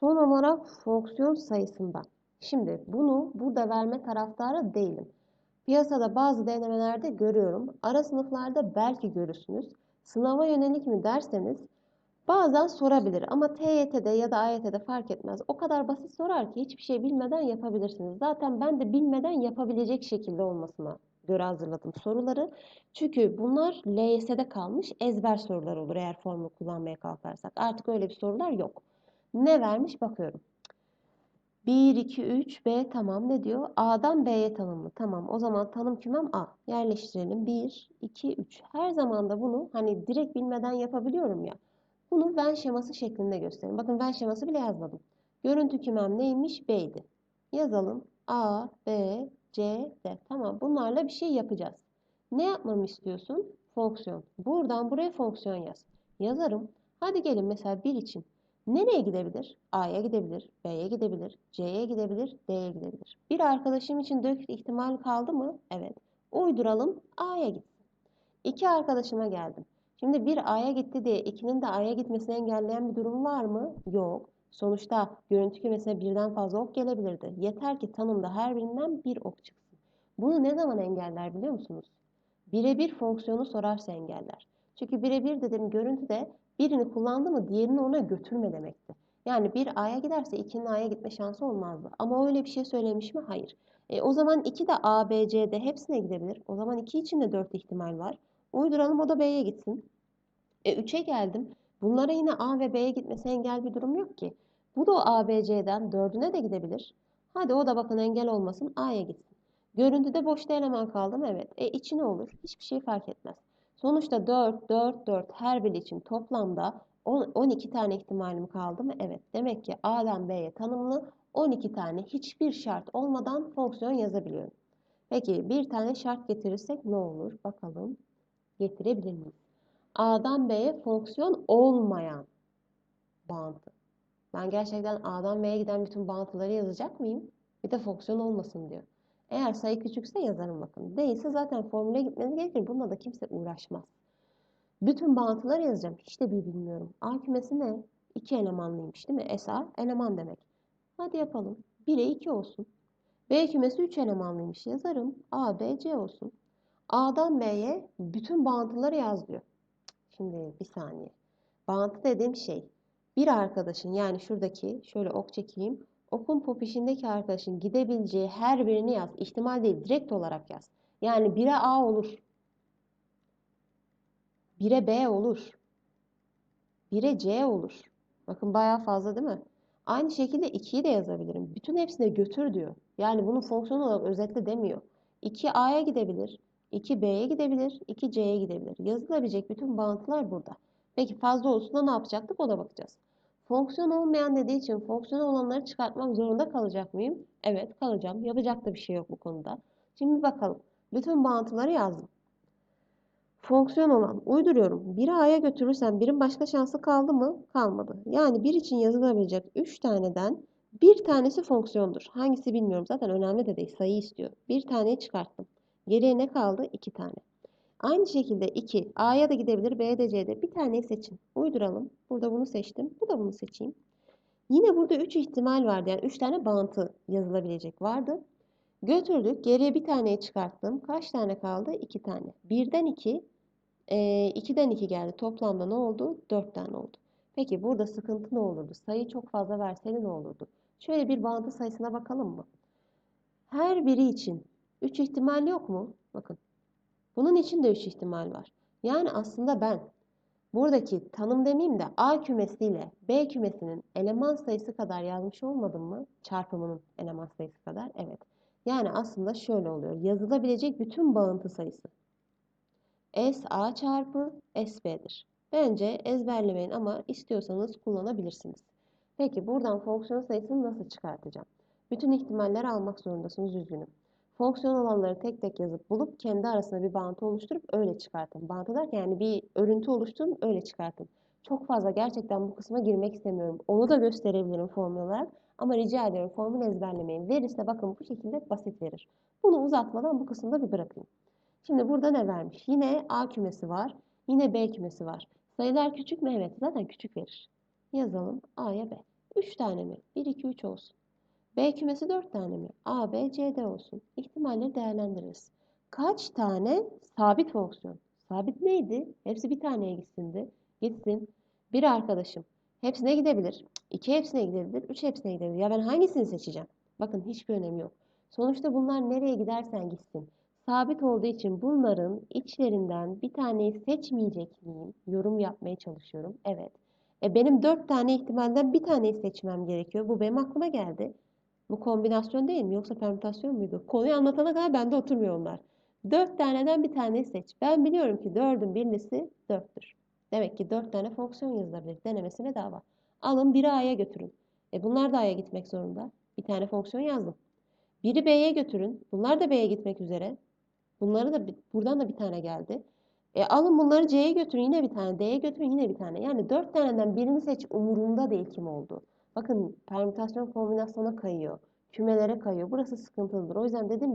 Son olarak fonksiyon sayısından. Şimdi bunu burada verme taraftarı değilim. Piyasada bazı denemelerde görüyorum. Ara sınıflarda belki görürsünüz. Sınava yönelik mi derseniz bazen sorabilir ama TYT'de ya da AYT'de fark etmez. O kadar basit sorar ki hiçbir şey bilmeden yapabilirsiniz. Zaten ben de bilmeden yapabilecek şekilde olmasına göre hazırladım soruları. Çünkü bunlar LYS'de kalmış ezber sorular olur eğer formül kullanmaya kalkarsak. Artık öyle bir sorular yok. Ne vermiş bakıyorum. 1, 2, 3, B tamam ne diyor? A'dan B'ye tanımlı. Tamam o zaman tanım kümem A. Yerleştirelim. 1, 2, 3. Her zaman da bunu hani direkt bilmeden yapabiliyorum ya. Bunu Venn şeması şeklinde gösterin. Bakın Venn şeması bile yazmadım. Görüntü kümem neymiş? B'ydi. Yazalım. A, B, C, D. Tamam bunlarla bir şey yapacağız. Ne yapmamı istiyorsun? Fonksiyon. Buradan buraya fonksiyon yaz. Yazarım. Hadi gelin mesela 1 için. Nereye gidebilir? A'ya gidebilir, B'ye gidebilir, C'ye gidebilir, D'ye gidebilir. Bir arkadaşım için 4 ihtimal kaldı mı? Evet. Uyduralım A'ya gitsin. İki arkadaşıma geldim. Şimdi bir A'ya gitti diye ikinin de A'ya gitmesini engelleyen bir durum var mı? Yok. Sonuçta görüntü kümesine birden fazla ok gelebilirdi. Yeter ki tanımda her birinden bir ok çıksın. Bunu ne zaman engeller biliyor musunuz? Birebir fonksiyonu sorarsa engeller. Çünkü birebir dedim görüntüde birini kullandı mı diğerini ona götürme demekti. Yani bir A'ya giderse ikinin A'ya gitme şansı olmazdı. Ama öyle bir şey söylemiş mi? Hayır. E, o zaman 2 de A, B, C, D hepsine gidebilir. O zaman 2 için de 4 ihtimal var. Uyduralım o da B'ye gitsin. E 3'e geldim. Bunlara yine A ve B'ye gitmesi engel bir durum yok ki. Bu da A, B, C'den 4'üne de gidebilir. Hadi o da bakın engel olmasın A'ya gitsin. Görüntüde boşta eleman kaldı mı? Evet. E içi ne olur? Hiçbir şey fark etmez. Sonuçta 4, 4, 4 her biri için toplamda 10, 12 tane ihtimalim kaldı mı? Evet. Demek ki A'dan B'ye tanımlı 12 tane hiçbir şart olmadan fonksiyon yazabiliyorum. Peki bir tane şart getirirsek ne olur? Bakalım. Getirebilir miyiz? A'dan B'ye fonksiyon olmayan bağıntı. Ben gerçekten A'dan B'ye giden bütün bağıntıları yazacak mıyım? Bir de fonksiyon olmasın diyor. Eğer sayı küçükse yazarım bakın. Değilse zaten formüle gitmeniz gerekir. Bununla da kimse uğraşmaz. Bütün bağıntıları yazacağım. Hiç de bir bilmiyorum. A kümesi ne? 2 elemanlıymış değil mi? SA eleman demek. Hadi yapalım. 1'e 2 olsun. B kümesi 3 elemanlıymış. Yazarım. A, B, C olsun. A'dan B'ye bütün bağıntıları yaz diyor. Şimdi bir saniye. Bağıntı dediğim şey bir arkadaşın yani şuradaki şöyle ok çekeyim. Okun popişindeki arkadaşın gidebileceği her birini yaz. İhtimal değil direkt olarak yaz. Yani 1'e A olur. 1'e B olur. 1'e C olur. Bakın bayağı fazla değil mi? Aynı şekilde 2'yi de yazabilirim. Bütün hepsine götür diyor. Yani bunun fonksiyon olarak özetle demiyor. 2 A'ya gidebilir. 2 B'ye gidebilir. 2 C'ye gidebilir. Yazılabilecek bütün bağıntılar burada. Peki fazla olsun da ne yapacaktık ona bakacağız. Fonksiyon olmayan dediği için fonksiyon olanları çıkartmak zorunda kalacak mıyım? Evet kalacağım. Yapacak da bir şey yok bu konuda. Şimdi bakalım. Bütün bağıntıları yazdım. Fonksiyon olan uyduruyorum. Biri A'ya götürürsem birin başka şansı kaldı mı? Kalmadı. Yani bir için yazılabilecek 3 taneden bir tanesi fonksiyondur. Hangisi bilmiyorum. Zaten önemli de değil. Sayı istiyor. Bir taneyi çıkarttım. Geriye ne kaldı? 2 tane. Aynı şekilde 2. A'ya da gidebilir. B'ye de C'ye de. Bir taneyi seçin. Uyduralım. Burada bunu seçtim. Bu da bunu seçeyim. Yine burada 3 ihtimal vardı. Yani 3 tane bağıntı yazılabilecek vardı. Götürdük. Geriye bir taneyi çıkarttım. Kaç tane kaldı? 2 tane. 1'den 2, 2'den 2 geldi. Toplamda ne oldu? 4 tane oldu. Peki burada sıkıntı ne olurdu? Sayı çok fazla verseydi ne olurdu? Şöyle bir bağıntı sayısına bakalım mı? Her biri için 3 ihtimal yok mu? Bakın. Bunun için de 3 ihtimal var. Yani aslında ben buradaki tanım demeyeyim de A kümesiyle B kümesinin eleman sayısı kadar yazmış olmadım mı? Çarpımının eleman sayısı kadar. Evet. Yani aslında şöyle oluyor. Yazılabilecek bütün bağıntı sayısı. SA çarpı SB'dir. Bence ezberlemeyin ama istiyorsanız kullanabilirsiniz. Peki buradan fonksiyon sayısını nasıl çıkartacağım? Bütün ihtimalleri almak zorundasınız üzgünüm. Fonksiyon olanları tek tek yazıp bulup kendi arasında bir bağıntı oluşturup öyle çıkartın. Bağıntı derken yani bir örüntü oluşturun öyle çıkartın. Çok fazla gerçekten bu kısma girmek istemiyorum. Onu da gösterebilirim formül olarak. Ama rica ediyorum formül ezberlemeyin. Verirse bakın bu şekilde basit verir. Bunu uzatmadan bu kısımda bir bırakayım. Şimdi burada ne vermiş? Yine A kümesi var. Yine B kümesi var. Sayılar küçük mü? Evet. Zaten küçük verir. Yazalım. A'ya B. 3 tane mi? 1, 2, 3 olsun. B kümesi 4 tane mi? A, B, C, D olsun. İhtimalleri değerlendiririz. Kaç tane sabit fonksiyon? Sabit neydi? Hepsi bir taneye gitsindi. Gitsin. Bir arkadaşım. Hepsine gidebilir. 2 hepsine gidebilir. 3 hepsine gidebilir. Ya ben hangisini seçeceğim? Bakın hiçbir önemi yok. Sonuçta bunlar nereye gidersen gitsin. Sabit olduğu için bunların içlerinden bir taneyi seçmeyecek miyim? Yorum yapmaya çalışıyorum. Evet. E benim 4 tane ihtimalden bir taneyi seçmem gerekiyor. Bu benim aklıma geldi. Bu kombinasyon değil mi? Yoksa permütasyon muydu? Konuyu anlatana kadar bende oturmuyor onlar. 4 taneden bir taneyi seç. Ben biliyorum ki 4'ün birlisi 4'tür. Demek ki 4 tane fonksiyon yazılabilir. Denemesi bedava. Alın biri A'ya götürün. E bunlar da A'ya gitmek zorunda. Bir tane fonksiyon yazdım. Biri B'ye götürün. Bunlar da B'ye gitmek üzere. Bunları da buradan da bir tane geldi. E alın bunları C'ye götürün yine bir tane. D'ye götürün yine bir tane. Yani 4 taneden birini seç umurumda değil kim oldu. Bakın permütasyon kombinasyona kayıyor. Kümelere kayıyor. Burası sıkıntılıdır. O yüzden dedim